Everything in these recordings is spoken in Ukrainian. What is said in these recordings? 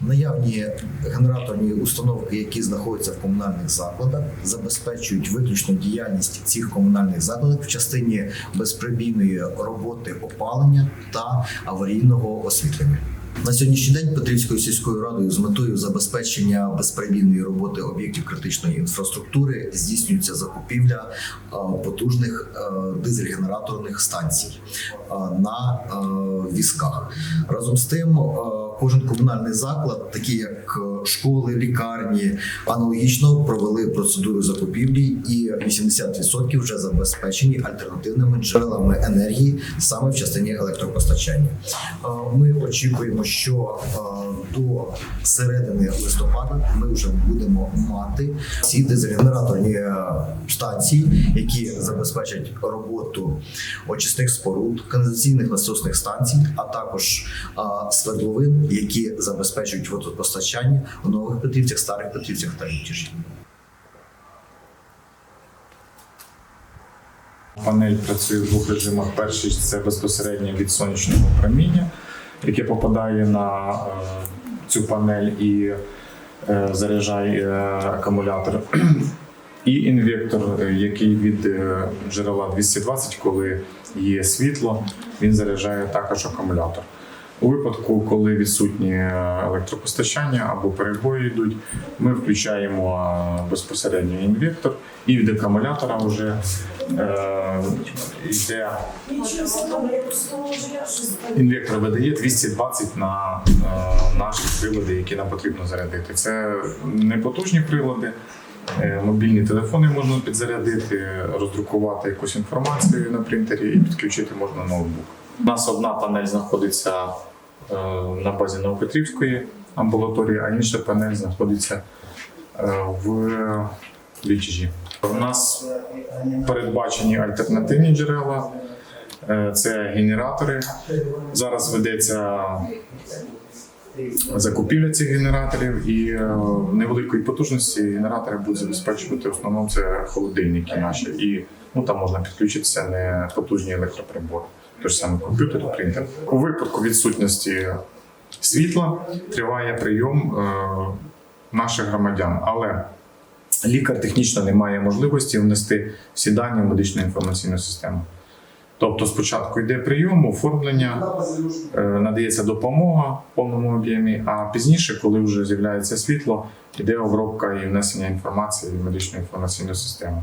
Наявні генераторні установки, які знаходяться в комунальних закладах, забезпечують виключно діяльність цих комунальних закладів в частині безприбійної роботи опалення та аварійного освітлення. На сьогоднішній день Петрівською сільською радою з метою забезпечення безперебійної роботи об'єктів критичної інфраструктури здійснюється закупівля потужних е, дизель-генераторних станцій на е, візках. Разом з тим, е, кожен комунальний заклад, такі як е, школи, лікарні, аналогічно провели процедуру закупівлі, і 80% вже забезпечені альтернативними джерелами енергії саме в частині електропостачання. Е, Ми очікуємо, що е, до середини листопада ми вже будемо мати ці дизель-генераторні е, станції, які забезпечать роботу очисних споруд, каналізаційних насосних станцій, а також е, свердловин, які забезпечують водопостачання в нових Петрівцях, старих Петрівцях та Лютіжі. Панель працює в двох режимах. Перший це безпосередньо від сонячного проміння, яке попадає на е, цю панель і е, заряджає е, акумулятор. І інвектор, е, який від е, джерела 220, коли є світло, він заряджає також акумулятор. У випадку, коли відсутнє електропостачання або перебої йдуть, ми включаємо безпосередньо інвектор, і від акумулятора вже е, йде інвектор видає 220 на е, наші прилади, які нам потрібно зарядити. Це не потужні прилади. е, Мобільні телефони можна підзарядити, роздрукувати якусь інформацію на принтері і підключити можна ноутбук. У нас одна панель знаходиться на базі Новопетрівської амбулаторії, а інша панель знаходиться е, в Лічижі. У нас передбачені альтернативні джерела. Е, Це генератори. Зараз ведеться закупівля цих генераторів і е, невеликої потужності генератори будуть забезпечувати в основному це холодильники наші. І ну, там можна підключитися не потужні електроприбори. Тож саме комп'ютер і принтер. У випадку відсутності світла триває прийом е, наших громадян. Але лікар технічно не має можливості внести всі дані в медичну інформаційну систему. Тобто спочатку йде прийом, оформлення, е, надається допомога в повному об'ємі, а пізніше, коли вже з'являється світло, йде обробка і внесення інформації в медичну інформаційну систему.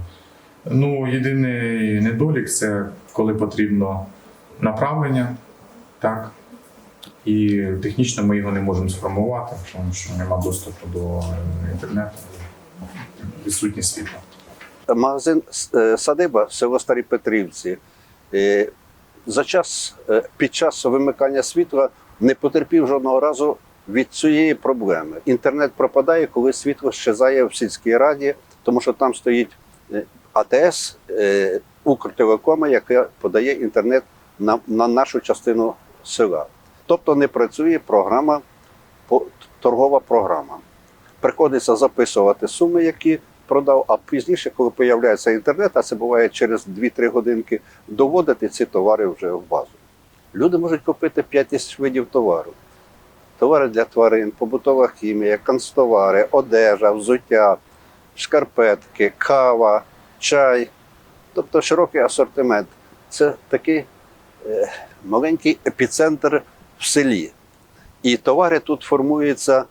Ну, єдиний недолік це коли потрібно направлення, так. І технічно ми його не можемо сформувати, тому що немає доступу до інтернету, відсутнє світло. магазин е, садиба село Старі Петрівці. Е, За час е, під час вимикання світла не потерпів жодного разу від цієї проблеми. Інтернет пропадає, коли світло щезає в сільській раді, тому що там стоїть АТС Укртелекома, яка подає інтернет на, на нашу частину села. Тобто не працює програма, торгова програма. Приходиться записувати суми, які продав, а пізніше, коли з'являється інтернет, а це буває через 2-3 годинки, доводити ці товари вже в базу. Люди можуть купити 5 тисяч видів товару. Товари для тварин, побутова хімія, канцтовари, одежа, взуття, шкарпетки, кава, чай. Тобто широкий асортимент. Це такий маленький епіцентр в селі. І товари тут формуються,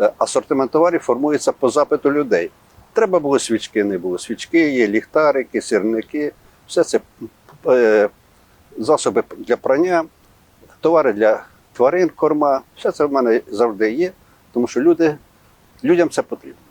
е, асортимент товарів формується по запиту людей. Треба було свічки, не було. Свічки є, ліхтарики, сірники, все це е, засоби для прання, товари для тварин, корма. Все це в мене завжди є, тому що люди, людям це потрібно.